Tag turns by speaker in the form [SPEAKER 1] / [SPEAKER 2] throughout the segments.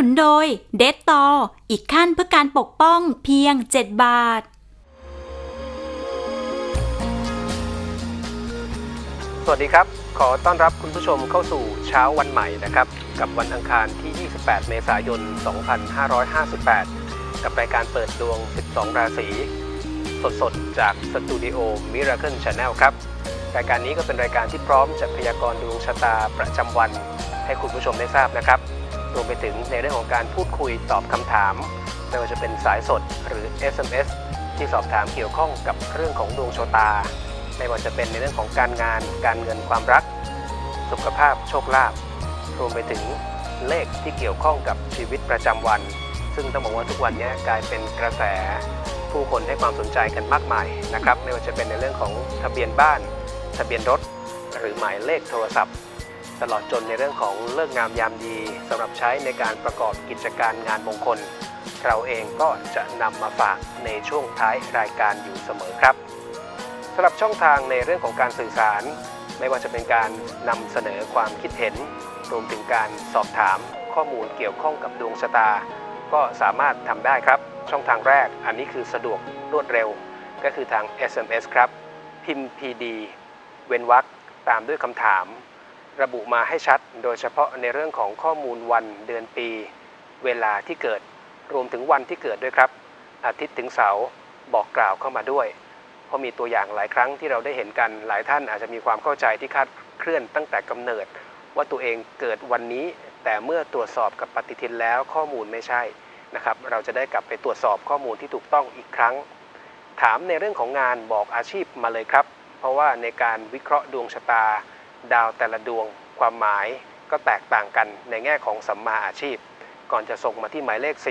[SPEAKER 1] นุนโดยเดตตออีกขั้นเพื่อการปกป้องเพียง 7 บาท
[SPEAKER 2] สวัสดีครับ ขอต้อนรับคุณผู้ชมเข้าสู่เช้าวันใหม่นะครับ กับวันอังคารที่ 28 เมษายน 2558 กับรายการเปิดดวง 12 ราศีสดๆ จากสตูดิโอ Miracle Channel ครับ รายการนี้ก็เป็นรายการที่พร้อมจะพยากรณ์ดวงชะตาประจำวันให้คุณผู้ชมได้ทราบนะครับ รวมไปถึงในเรื่องของการพูดคุยตอบคำถาม ไม่ว่าจะเป็นสายสดหรือ SMS ที่สอบถามเกี่ยวข้องกับเรื่องของดวงชะตา ไม่ว่าจะเป็นในเรื่องของการงาน การเงินความรัก สุขภาพโชคลาภรวมไปถึงเลขที่เกี่ยวข้องกับชีวิตประจำวัน ซึ่งต้องบอกว่าทุกวันนี้กลายเป็นกระแสผู้คนให้ความสนใจกันมากมายนะครับไม่ว่าจะเป็นในเรื่องของทะเบียนบ้าน ทะเบียนรถ หรือหมายเลขโทรศัพท์ ตลอดจนในเรื่องของเลิกงามยามดีสำหรับใช้ในการประกอบกิจการงานมงคล เราเองก็จะนำมาฝากในช่วงท้ายรายการอยู่เสมอครับสำหรับช่องทางในเรื่องของการสื่อสาร ไม่ว่าจะเป็นการนำเสนอความคิดเห็น รวมถึงการสอบถามข้อมูลเกี่ยวข้องกับดวงชะตา ก็สามารถทำได้ครับ ช่องทางแรกอันนี้คือสะดวกรวดเร็ว ก็คือทาง SMS ครับ พิมพ์ PD เว้นวรรคตามด้วยคำถาม ระบุมาให้ชัด โดยเฉพาะในเรื่องของข้อมูลวันเดือนปี เวลาที่เกิดรวมถึงวันที่เกิดด้วยครับ อาทิตย์ถึงเสาร์บอกกล่าวเข้ามาด้วย เพราะมีตัวอย่างหลายครั้งที่เราได้เห็นกันหลายท่านอาจจะมีความเข้าใจที่คาดเคลื่อนตั้งแต่กำเนิด ว่าตัวเองเกิดวันนี้ แต่เมื่อตรวจสอบกับปฏิทินแล้วข้อมูลไม่ใช่นะครับ เราจะได้กลับไปตรวจสอบข้อมูลที่ถูกต้องอีกครั้ง ถามในเรื่องของงานบอกอาชีพมาเลยครับ เพราะว่าในการวิเคราะห์ดวงชะตา ดาวแต่ละดวงความหมายก็แตกต่างกันในแง่ของสัมมาอาชีพ ก่อนจะส่งมาที่หมายเลข 422-1606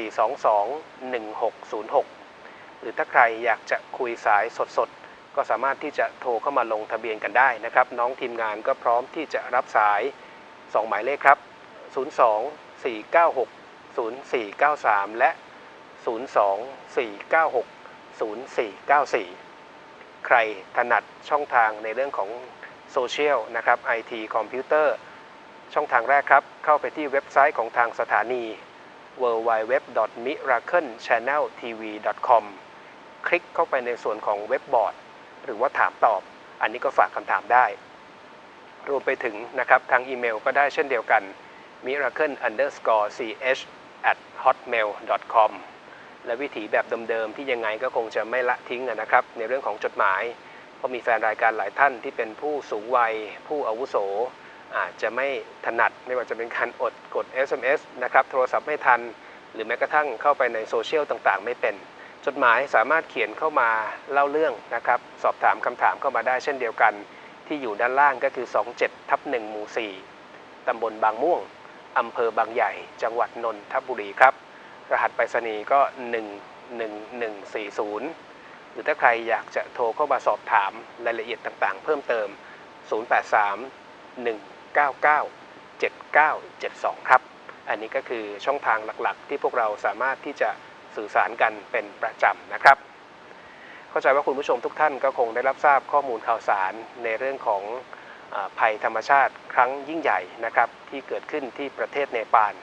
[SPEAKER 2] หรือถ้าใครอยากจะคุยสายสดๆ ก็สามารถที่จะโทรเข้ามาลงทะเบียนกันได้นะครับ น้องทีมงานก็พร้อมที่จะรับสาย 2 หมายเลขครับ 02 496 0493 และ 02 496 0494 ใครถนัดช่องทางในเรื่องของ โซเชียลนะครับ IT คอมพิวเตอร์ช่องทางแรกครับ เข้าไปที่เว็บไซต์ของทางสถานี www.miraclechanneltv.com คลิกเข้าไปในส่วนของเว็บบอร์ด หรือว่าถามตอบ อันนี้ก็ฝากคำถามได้ รวมไปถึงนะครับทางอีเมลก็ได้เช่นเดียวกัน miracle underscore ch at hotmail com และวิถีแบบเดิมๆที่ยังไงก็คงจะไม่ละทิ้งนะครับ ในเรื่องของจดหมาย เพราะมีแฟนรายการหลายท่านที่เป็นผู้สูงวัย ผู้อาวุโส อาจจะไม่ถนัดไม่ว่าจะเป็นการอดกด SMS นะครับโทรศัพท์ไม่ทัน หรือแม้กระทั่งเข้าไปในโซเชียลต่างๆ ไม่เป็น จดหมายสามารถเขียนเข้ามาเล่าเรื่องนะครับสอบถามคำถามเข้ามาได้เช่นเดียวกัน ที่อยู่ด้านล่างก็คือ 27ทับ1หมู่ 4ตำบลบางม่วงอำเภอบางใหญ่ จังหวัดนนทบุรีครับ รหัสไปรษณีย์ก็ 11140 หรือถ้าใครอยากจะโทรเข้ามาสอบถามรายละเอียดต่างๆ เพิ่มเติม 083 199 7972 ครับ อันนี้ก็คือช่องทางหลักๆ ที่พวกเราสามารถที่จะสื่อสารกันเป็นประจำนะครับ เข้าใจว่าคุณผู้ชมทุกท่านก็คงได้รับทราบข้อมูลข่าวสารในเรื่องของอภัยธรรมชาติครั้งยิ่งใหญ่นะครับที่เกิดขึ้นที่ประเทศเนปาล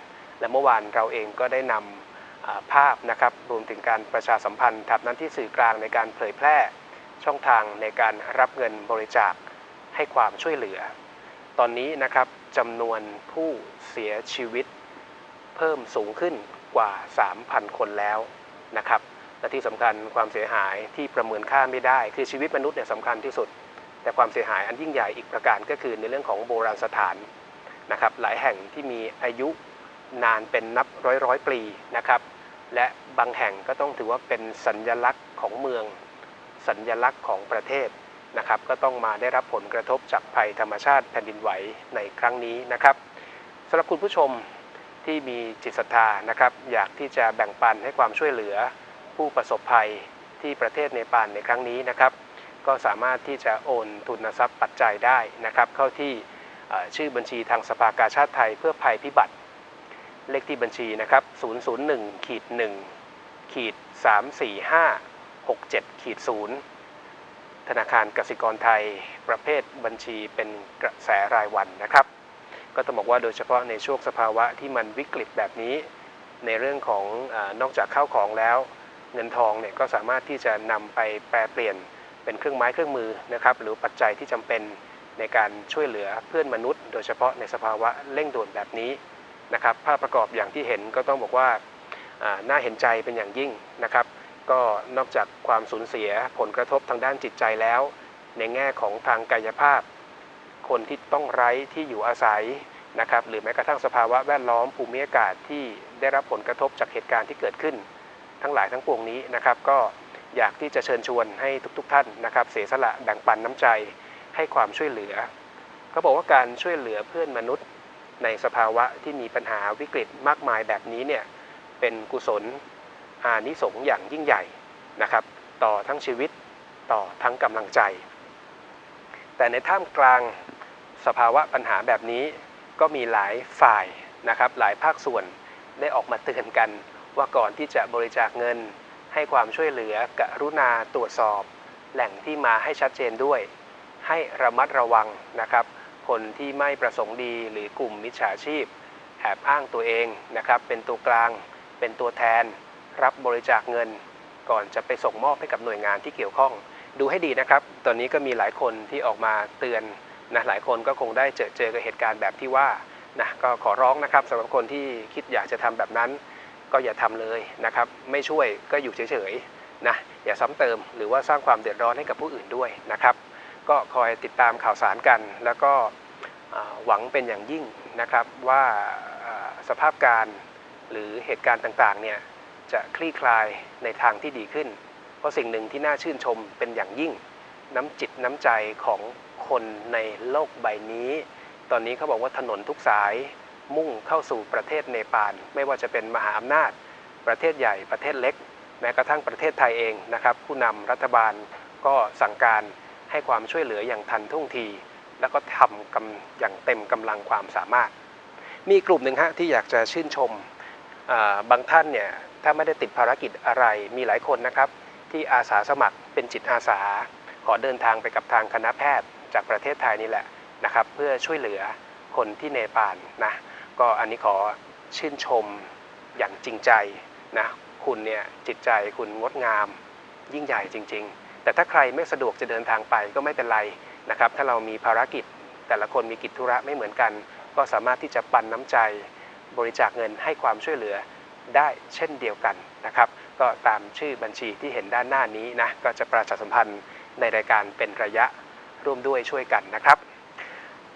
[SPEAKER 2] และเมื่อวานเราเองก็ได้นำ ภาพนะครับรวมถึงการประชาสัมพันธ์ทับนั้นที่สื่อกลางในการเผยแพร่ช่องทางในการรับเงินบริจาคให้ความช่วยเหลือ ตอนนี้นะครับจำนวนผู้เสียชีวิตเพิ่มสูงขึ้นกว่า 3,000 คนแล้วนะครับและที่สำคัญความเสียหายที่ประเมินค่าไม่ได้ คือชีวิตมนุษย์เนี่ยสำคัญที่สุด แต่ความเสียหายอันยิ่งใหญ่อีกประการก็คือในเรื่องของโบราณสถานนะครับหลายแห่งที่มีอายุนานเป็นนับร้อยร้อยปีนะครับ และบางแห่งก็ต้องถือว่าเป็นสัญญลักษณ์ของเมือง สัญญลักษณ์ของประเทศนะครับ ก็ต้องมาได้รับผลกระทบจากภัยธรรมชาติแผ่นดินไหวในครั้งนี้นะครับสำหรับคุณผู้ชมที่มีจิตศรัทธานะครับ อยากที่จะแบ่งปันให้ความช่วยเหลือผู้ประสบภัยที่ประเทศเนปาลในครั้งนี้นะครับ ก็สามารถที่จะโอนทุนทรัพย์ปัจจัยได้นะครับ เข้าที่ชื่อบัญชีทางสภากาชาติไทยเพื่อภัยพิบัติ เลขที่บัญชีนะครับ 001ขีด1ขีด345 67ขีด0ธนาคารกสิกรไทยประเภทบัญชีเป็นกระแสรายวันนะครับ ก็ต้องบอกว่าโดยเฉพาะในช่วงสภาวะที่มันวิกฤตแบบนี้ ในเรื่องของอนอกจากข้าวของแล้ว เงินทองเนี่ยก็สามารถที่จะนำไปแปลเปลี่ยนเป็นเครื่องไม้เครื่องมือนะครับหรือปัจจัยที่จำเป็นในการช่วยเหลือเพื่อนมนุษย์ โดยเฉพาะในสภาวะเร่งด่วนแบบนี้ นะครับภาพประกอบอย่างที่เห็นก็ต้องบอกว่าน่าเห็นใจเป็นอย่างยิ่งนะครับ ก็นอกจากความสูญเสียผลกระทบทางด้านจิตใจแล้ว ในแง่ของทางกายภาพ คนที่ต้องไร้ที่อยู่อาศัยนะครับหรือแม้กระทั่งสภาวะแวดล้อมภูมิอากาศที่ได้รับผลกระทบจากเหตุการณ์ที่เกิดขึ้น ทั้งหลายทั้งปวงนี้นะครับก็อยากที่จะเชิญชวนให้ทุกๆทท่านนะครับเสียสละแบ่งปันน้ำใจให้ความช่วยเหลือ เขาบอกว่าการช่วยเหลือเพื่อนมนุษย์ ในสภาวะที่มีปัญหาวิกฤตมากมายแบบนี้เนี่ยเป็นกุศลอานิสงส์อย่างยิ่งใหญ่นะครับ ต่อทั้งชีวิตต่อทั้งกำลังใจ แต่ในท่ามกลางสภาวะปัญหาแบบนี้ก็มีหลายฝ่ายนะครับ หลายภาคส่วนได้ออกมาเตือนกัน ว่าก่อนที่จะบริจาคเงิน ให้ความช่วยเหลือกรุณาตรวจสอบ แหล่งที่มาให้ชัดเจนด้วย ให้ระมัดระวังนะครับ คนที่ไม่ประสงค์ดีหรือกลุ่มมิจฉาชีพ แอบอ้างตัวเองนะครับ เป็นตัวกลาง เป็นตัวแทน รับบริจาคเงิน ก่อนจะไปส่งมอบให้กับหน่วยงานที่เกี่ยวข้อง ดูให้ดีนะครับ ตอนนี้ก็มีหลายคนที่ออกมาเตือนนะหลายคนก็คงได้เจอเจอกับเหตุการณ์แบบที่ว่านะก็ขอร้องนะครับสำหรับคนที่คิดอยากจะทำแบบนั้น ก็อย่าทำเลยนะครับ ไม่ช่วยก็อยู่เฉยๆนะอย่าซ้ำเติมหรือว่าสร้างความเดือดร้อนให้กับผู้อื่นด้วยนะครับ ก็คอยติดตามข่าวสารกัน แล้วก็หวังเป็นอย่างยิ่งนะครับว่าสภาพการหรือเหตุการณ์ต่างๆเนี่ยจะคลี่คลายในทางที่ดีขึ้น เพราะสิ่งหนึ่งที่น่าชื่นชมเป็นอย่างยิ่ง น้ำจิตน้ำใจของคนในโลกใบนี้ ตอนนี้เขาบอกว่าถนนทุกสายมุ่งเข้าสู่ประเทศเนปาลไม่ว่าจะเป็นมหาอำนาจ ประเทศใหญ่ประเทศเล็ก แม้กระทั่งประเทศไทยเองนะครับ ผู้นำรัฐบาลก็สั่งการ ให้ความช่วยเหลืออย่างทันท่วงที แล้วก็ทำกำอย่างเต็มกำลังความสามารถ มีกลุ่มหนึ่งฮะที่อยากจะชื่นชมบางท่านเนี่ยถ้าไม่ได้ติดภารกิจอะไรมีหลายคนนะครับ ที่อาสาสมัครเป็นจิตอาสา ขอเดินทางไปกับทางคณะแพทย์จากประเทศไทยนี่แหละนะครับ เพื่อช่วยเหลือคนที่เนปาลนะก็อันนี้ขอชื่นชมอย่างจริงใจนะคุณเนี่ยจิตใจคุณงดงาม ยิ่งใหญ่จริง ๆ แต่ถ้าใครไม่สะดวกจะเดินทางไปก็ไม่เป็นไรนะครับ ถ้าเรามีภารกิจแต่ละคนมีกิจธุระไม่เหมือนกัน ก็สามารถที่จะปันน้ำใจ บริจาคเงินให้ความช่วยเหลือได้เช่นเดียวกันนะครับ ก็ตามชื่อบัญชีที่เห็นด้านหน้านี้นะก็จะประชาสัมพันธ์ในรายการเป็นระยะร่วมด้วยช่วยกันนะครับ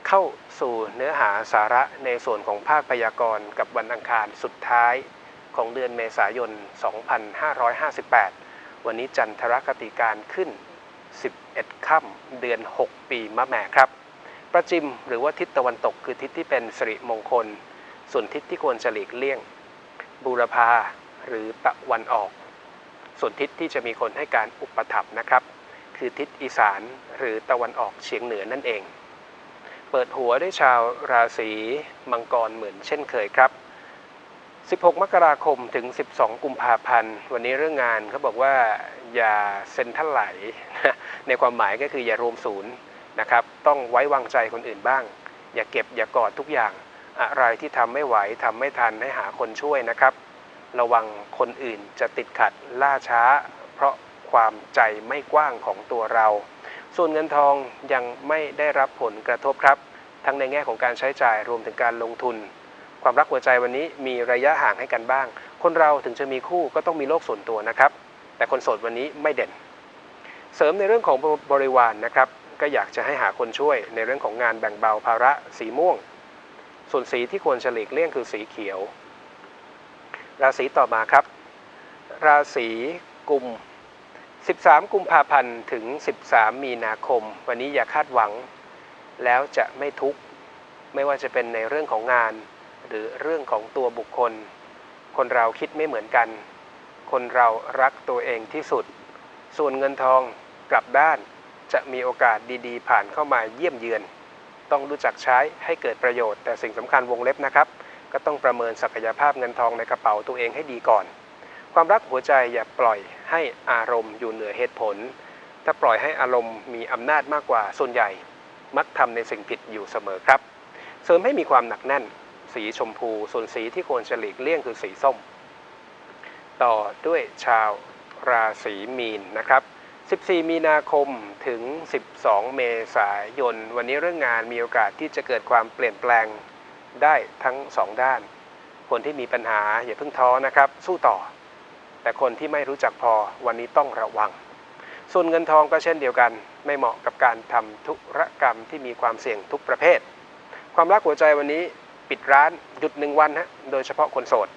[SPEAKER 2] เข้าสู่เนื้อหาสาระในส่วนของภาคพยากรณ์กับวันอังคารสุดท้ายของเดือนเมษายน 2558 วันนี้จันทรคติการขึ้น 11 ค่ำเดือน 6 ปีมะแม่ครับ ประจิมหรือว่าทิศตะวันตกคือทิศที่เป็นสิริมงคล ส่วนทิศที่ควรจะหลีกเลี่ยง บูรพาหรือตะวันออก ส่วนทิศที่จะมีคนให้การอุปถัมภ์นะครับ คือทิศอีสานหรือตะวันออกเฉียงเหนือนั่นเอง เปิดหัวด้วยชาวราศีมังกรเหมือนเช่นเคยครับ 16 มกราคมถึง 12 กุมภาพันธ์ วันนี้เรื่องงานเขาบอกว่าอย่าเซ็นท่าไหล ในความหมายก็คืออย่ารวมศูนย์นะครับ ต้องไว้วางใจคนอื่นบ้าง อย่าเก็บอย่ากอดทุกอย่าง อะไรที่ทำไม่ไหวทำไม่ทันให้หาคนช่วยนะครับ ระวังคนอื่นจะติดขัดล่าช้า เพราะความใจไม่กว้างของตัวเรา ส่วนเงินทองยังไม่ได้รับผลกระทบครับ ทั้งในแง่ของการใช้จ่ายรวมถึงการลงทุน ความรักหัวใจวันนี้มีระยะห่างให้กันบ้าง คนเราถึงจะมีคู่ก็ต้องมีโลกส่วนตัวนะครับ แต่คนโสดวันนี้ไม่เด่น เสริมในเรื่องของบริวารนะครับ ก็อยากจะให้หาคนช่วยในเรื่องของงานแบ่งเบาภาระสีม่วง ส่วนสีที่ควรจะหลีกเลี่ยงคือสีเขียว ราศีต่อมาครับ ราศีกุม 13 กุมภาพันธ์ถึง 13 มีนาคม วันนี้อย่าคาดหวัง แล้วจะไม่ทุกข์ไม่ว่าจะเป็นในเรื่องของงาน หรือเรื่องของตัวบุคคล คนเราคิดไม่เหมือนกัน คนเรารักตัวเองที่สุด ส่วนเงินทองกลับด้านจะมีโอกาสดีๆ ผ่านเข้ามาเยี่ยมเยือน ต้องรู้จักใช้ให้เกิดประโยชน์ แต่สิ่งสำคัญวงเล็บนะครับ ก็ต้องประเมินศักยภาพเงินทองในกระเป๋าตัวเองให้ดีก่อน ความรักหัวใจอย่าปล่อยให้อารมณ์อยู่เหนือเหตุผล ถ้าปล่อยให้อารมณ์มีอำนาจมากกว่าส่วนใหญ่ มักทำในสิ่งผิดอยู่เสมอครับ เสริมให้มีความหนักแน่น สีชมพู ส่วนสีที่ควรจะหลีกเลี่ยงคือสีส้ม ต่อด้วยชาวราศีมีนนะครับ 14 มีนาคมถึง 12 เมษายน วันนี้เรื่องงานมีโอกาสที่จะเกิดความเปลี่ยนแปลงได้ทั้งสองด้าน คนที่มีปัญหาอย่าเพิ่งท้อนะครับ สู้ต่อ แต่คนที่ไม่รู้จักพอวันนี้ต้องระวัง ส่วนเงินทองก็เช่นเดียวกัน ไม่เหมาะกับการทำธุรกรรมที่มีความเสี่ยงทุกประเภท ความรักหัวใจวันนี้ ปิดร้านหยุดหนึ่งวันฮะโดยเฉพาะคนโสด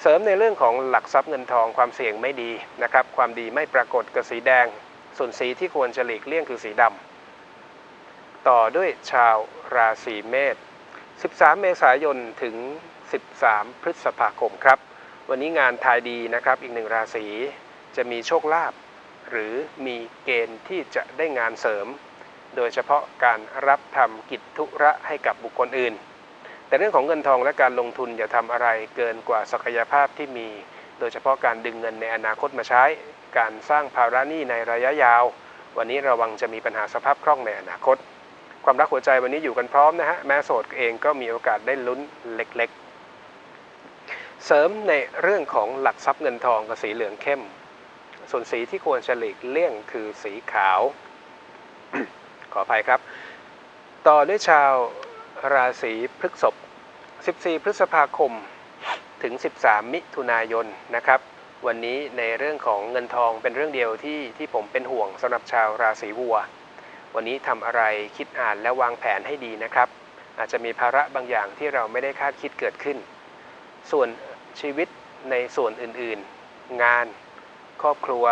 [SPEAKER 2] เสริมในเรื่องของหลักทรัพย์เงินทองความเสี่ยงไม่ดีนะครับความดีไม่ปรากฏกับสีแดง ส่วนสีที่ควรจะหลีกเลี่ยงคือสีดำต่อด้วยชาวราศีเมษ 13 เมษายนถึง 13 พฤษภาคมครับ วันนี้งานทายดีนะครับอีกหนึ่งราศีจะมีโชคลาภหรือมีเกณฑ์ที่จะได้งานเสริม โดยเฉพาะการรับทำกิจธุระให้กับบุคคลอื่น แต่เรื่องของเงินทองและการลงทุนอย่าทำอะไรเกินกว่าศักยภาพที่มี โดยเฉพาะการดึงเงินในอนาคตมาใช้ การสร้างภาระหนี้ในระยะยาว วันนี้ระวังจะมีปัญหาสภาพคล่องในอนาคต ความรักหัวใจวันนี้อยู่กันพร้อมนะฮะแม้โสดเองก็มีโอกาสได้ลุ้นเล็กๆ เสริมในเรื่องของหลักทรัพย์เงินทองกับสีเหลืองเข้ม ส่วนสีที่ควรจะหลีกเลี่ยงคือสีขาว ขออภัยครับ ต่อด้วยชาวราศีพฤษภ 14 พฤษภาคมถึง 13 มิถุนายนนะครับ วันนี้ในเรื่องของเงินทองเป็นเรื่องเดียวที่ที่ผมเป็นห่วงสำหรับชาวราศีวัว วันนี้ทำอะไรคิดอ่านและวางแผนให้ดีนะครับ อาจจะมีภาระบางอย่างที่เราไม่ได้คาดคิดเกิดขึ้น ส่วนชีวิตในส่วนอื่นๆ งาน ครอบครัว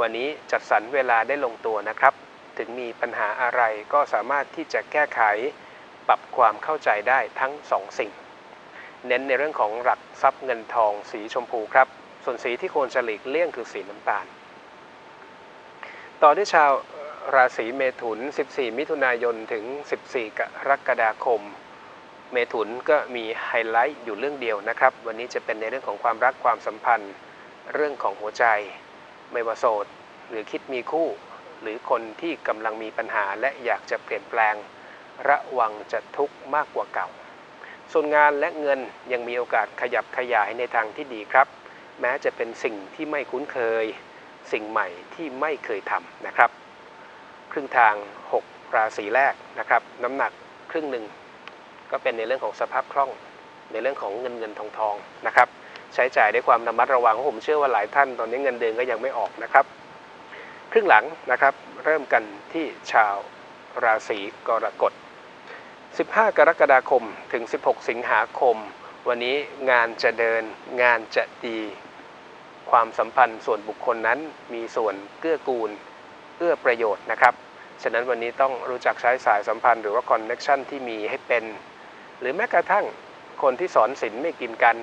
[SPEAKER 2] วันนี้จัดสรรเวลาได้ลงตัวนะครับ ถึงมีปัญหาอะไรก็สามารถที่จะแก้ไขปรับความเข้าใจได้ทั้งสองสิ่ง เน้นในเรื่องของหลักทรัพย์เงินทองสีชมพูครับ ส่วนสีที่ควรจะหลีกเลี่ยงคือสีน้ำตาล ต่อด้วยชาวราศีเมถุน 14 มิถุนายนถึง 14 กรกฎาคม เมถุนก็มีไฮไลท์อยู่เรื่องเดียวนะครับ วันนี้จะเป็นในเรื่องของความรักความสัมพันธ์ เรื่องของหัวใจ ไม่ว่าโสด หรือคิดมีคู่ หรือคนที่กำลังมีปัญหาและอยากจะเปลี่ยนแปลง ระวังจะทุกข์มากกว่าเก่า ส่วนงานและเงินยังมีโอกาสขยับขยายในทางที่ดีครับ แม้จะเป็นสิ่งที่ไม่คุ้นเคย สิ่งใหม่ที่ไม่เคยทำนะครับ ครึ่งทาง 6 ราศีแรกนะครับ น้ำหนักครึ่งหนึ่งก็เป็นในเรื่องของสภาพคล่อง ในเรื่องของเงินเงินทองทองนะครับ ใช้จ่ายด้วยความระมัดระวังเพราะผมเชื่อว่าหลายท่านตอนนี้เงินเดือนก็ยังไม่ออกนะครับ ครึ่งหลังนะครับ เริ่มกันที่ชาวราศีกรกฎ 15 กรกฎาคมถึง 16 สิงหาคม วันนี้งานจะเดินงานจะดี ความสัมพันธ์ส่วนบุคคลนั้นมีส่วนเกื้อกูลเอื้อประโยชน์นะครับ ฉะนั้นวันนี้ต้องรู้จักใช้สายสัมพันธ์หรือว่าคอนเน็ชันที่มีให้เป็น หรือแม้กระทั่งคนที่สอนศีลไม่กินกัน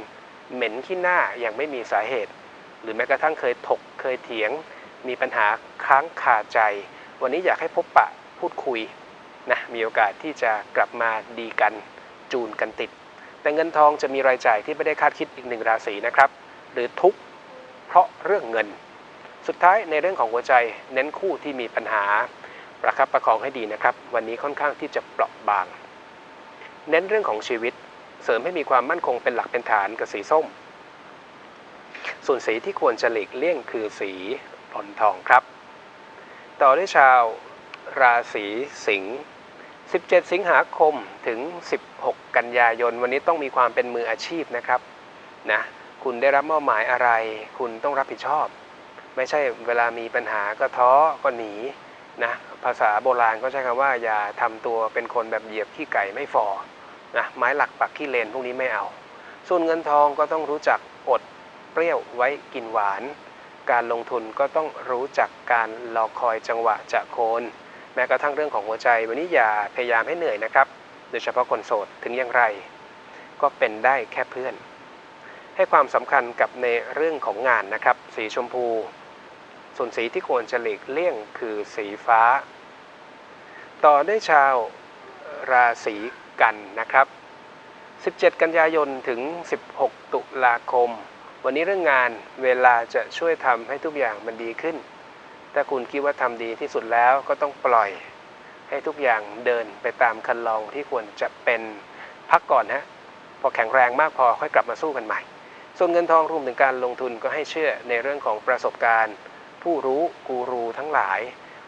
[SPEAKER 2] เหม็นขี้หน้าอย่างไม่มีสาเหตุ หรือแม้กระทั่งเคยถกเคยเถียง มีปัญหาค้างคาใจ วันนี้อยากให้พบปะพูดคุย นะมีโอกาสที่จะกลับมาดีกันจูนกันติด แต่เงินทองจะมีรายจ่ายที่ไม่ได้คาดคิดอีกหนึ่งราศีนะครับ หรือทุกข์เพราะเรื่องเงิน สุดท้ายในเรื่องของหัวใจเน้นคู่ที่มีปัญหาประคับประคองให้ดีนะครับ วันนี้ค่อนข้างที่จะเปราะบาง เน้นเรื่องของชีวิต เสริมให้มีความมั่นคงเป็นหลักเป็นฐานกับสีส้ม ส่วนสีที่ควรจะหลีกเลี่ยงคือสีอ่อนทองครับ ต่อด้วยชาวราศีสิงห์ 17 สิงหาคมถึง 16 กันยายน วันนี้ต้องมีความเป็นมืออาชีพนะครับนะคุณได้รับมอบหมายอะไร คุณต้องรับผิดชอบ ไม่ใช่เวลามีปัญหาก็ท้อก็หนีนะภาษาโบราณก็ใช้คำว่าอย่าทำตัวเป็นคนแบบเหยียบขี้ไก่ไม่ฟอนะไม้หลักปักขี้เลนพวกนี้ไม่เอา ส่วนเงินทองก็ต้องรู้จักอดเปรี้ยวไว้กินหวาน การลงทุนก็ต้องรู้จักการรอคอยจังหวะจะโคน แม้กระทั่งเรื่องของหัวใจ วันนี้อย่าพยายามให้เหนื่อยนะครับ โดยเฉพาะคนโสดถึงอย่างไร ก็เป็นได้แค่เพื่อน ให้ความสำคัญกับในเรื่องของงานนะครับ สีชมพู ส่วนสีที่ควรจะหลีกเลี่ยงคือสีฟ้า ต่อได้ชาวราศีกันนะครับ 17 กันยายนถึง 16 ตุลาคม วันนี้เรื่องงานเวลาจะช่วยทำให้ทุกอย่างมันดีขึ้น ถ้าคุณคิดว่าทำดีที่สุดแล้วก็ต้องปล่อยให้ทุกอย่างเดินไปตามคันลองที่ควรจะเป็นพักก่อนฮะพอแข็งแรงมากพอค่อยกลับมาสู้กันใหม่ ส่วนเงินทองรวมถึงการลงทุนก็ให้เชื่อในเรื่องของประสบการณ์ ผู้รู้กูรูทั้งหลาย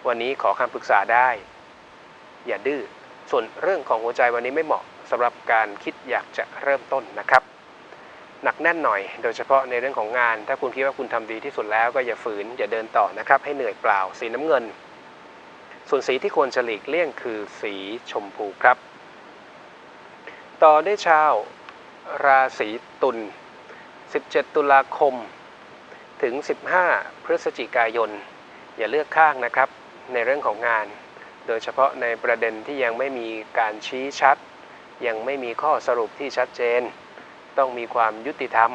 [SPEAKER 2] วันนี้ขอคำปรึกษาได้ อย่าดื้อส่วนเรื่องของหัวใจวันนี้ไม่เหมาะสำหรับการคิดอยากจะเริ่มต้นนะครับ หนักแน่นหน่อย โดยเฉพาะในเรื่องของงาน ถ้าคุณคิดว่าคุณทำดีที่สุดแล้วก็อย่าฝืนอย่าเดินต่อนะครับ ให้เหนื่อยเปล่า สีน้ำเงิน ส่วนสีที่ควรจะหลีกเลี่ยงคือสีชมพูครับ ต่อได้ชาว ราศีตุล 17 ตุลาคม ถึง 15 พฤศจิกายน อย่าเลือกข้างนะครับ ในเรื่องของงาน โดยเฉพาะในประเด็นที่ยังไม่มีการชี้ชัด ยังไม่มีข้อสรุปที่ชัดเจน ต้องมีความยุติธรรม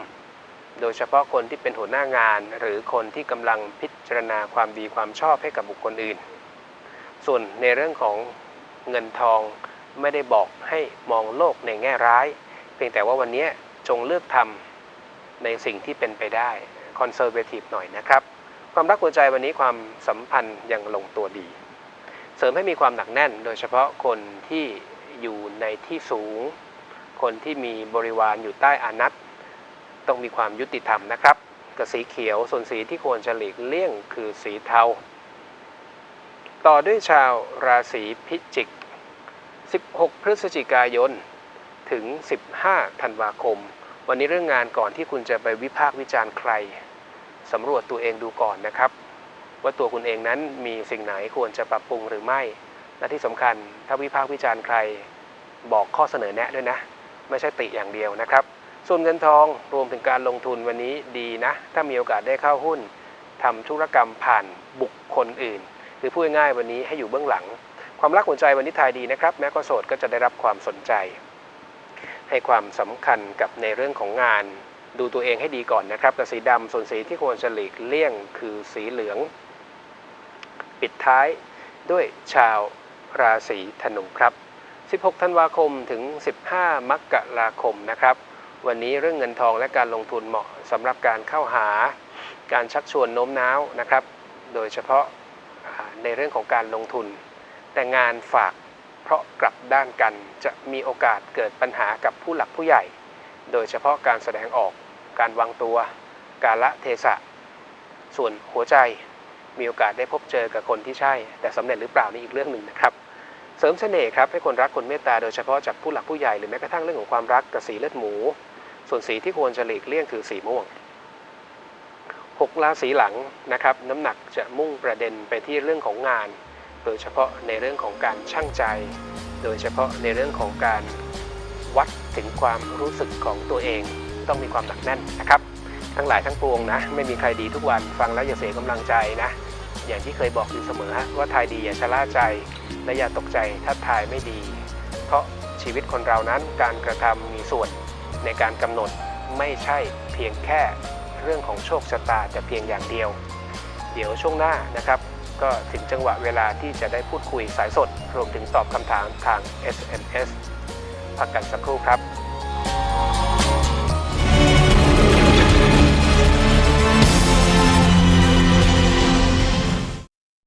[SPEAKER 2] โดยเฉพาะคนที่เป็นหัวหน้างาน หรือคนที่กำลังพิจารณาความดีความชอบให้กับบุคคลอื่น ส่วนในเรื่องของเงินทองไม่ได้บอกให้มองโลกในแง่ร้าย เพียงแต่ว่าวันนี้จงเลือกทำในสิ่งที่เป็นไปได้คอนเซอร์เวทีฟหน่อยนะครับ ความรักหัวใจวันนี้ความสัมพันธ์ยังลงตัวดี เสริมให้มีความหนักแน่น โดยเฉพาะคนที่อยู่ในที่สูง คนที่มีบริวารอยู่ใต้อานัตต้องมีความยุติธรรมนะครับกับสีเขียวส่วนสีที่ควรจะหลีกเลี่ยงคือสีเทา ต่อด้วยชาวราศีพิจิก 16 พฤศจิกายน ถึง 15 ธันวาคม วันนี้เรื่องงานก่อนที่คุณจะไปวิพากษ์วิจารณ์ใครสำรวจตัวเองดูก่อนนะครับ ว่าตัวคุณเองนั้นมีสิ่งไหนควรจะปรับปรุงหรือไม่ และที่สำคัญถ้าวิพากษ์วิจารณ์ใคร บอกข้อเสนอแนะด้วยนะ ไม่ใช่ติอย่างเดียวนะครับ ส่วนเงินทองรวมถึงการลงทุนวันนี้ดีนะ ถ้ามีโอกาสได้เข้าหุ้นทำธุรกรรมผ่านบุคคลอื่น หรือพูดง่ายวันนี้ให้อยู่เบื้องหลัง ความรักหัวใจวันนี้ทายดีนะครับ แม้ก็โสดก็จะได้รับความสนใจ ให้ความสำคัญกับในเรื่องของงาน ดูตัวเองให้ดีก่อนนะครับกับสีดำส่วนสีที่ควรจะหลีกเลี่ยงคือสีเหลือง ปิดท้ายด้วยชาวราศีธนูครับ 16 ธันวาคมถึง 15 มกราคมนะครับ วันนี้เรื่องเงินทองและการลงทุนเหมาะสำหรับการเข้าหา การชักชวนโน้มน้าวนะครับ โดยเฉพาะในเรื่องของการลงทุน แต่งานฝากเพราะกลับด้านกันจะมีโอกาสเกิดปัญหากับผู้หลักผู้ใหญ่ โดยเฉพาะการแสดงออก การวางตัว การละเทศะ ส่วนหัวใจมีโอกาสได้พบเจอกับคนที่ใช่ แต่สำเร็จหรือเปล่านี่อีกเรื่องหนึ่งนะครับ เสริมเสน่ห์ครับให้คนรักคนเมตตาโดยเฉพาะจากผู้หลักผู้ใหญ่หรือแม้กระทั่งเรื่องของความรักกับสีเลือดหมู ส่วนสีที่ควรจะหลีกเลี่ยงคือสีม่วงหกราศีหลังนะครับน้ำหนักจะมุ่งประเด็นไปที่เรื่องของงาน โดยเฉพาะในเรื่องของการช่างใจ โดยเฉพาะในเรื่องของการวัดถึงความรู้สึกของตัวเอง ต้องมีความหนักแน่นนะครับ ทั้งหลายทั้งปวงนะ ไม่มีใครดีทุกวันฟังแล้วอย่าเสียกำลังใจนะ อย่างที่เคยบอกอยู่เสมอฮะว่าทายดีอย่าชะล่าใจ และอย่าตกใจถ้าทายไม่ดี เพราะชีวิตคนเรานั้นการกระทำมีส่วนในการกำหนดไม่ใช่เพียงแค่เรื่องของโชคชะตาแต่เพียงอย่างเดียว เดี๋ยวช่วงหน้านะครับ ก็ถึงจังหวะเวลาที่จะได้พูดคุยสายสด รวมถึงตอบคำถามทาง SMS พักกันสักครู่ครับ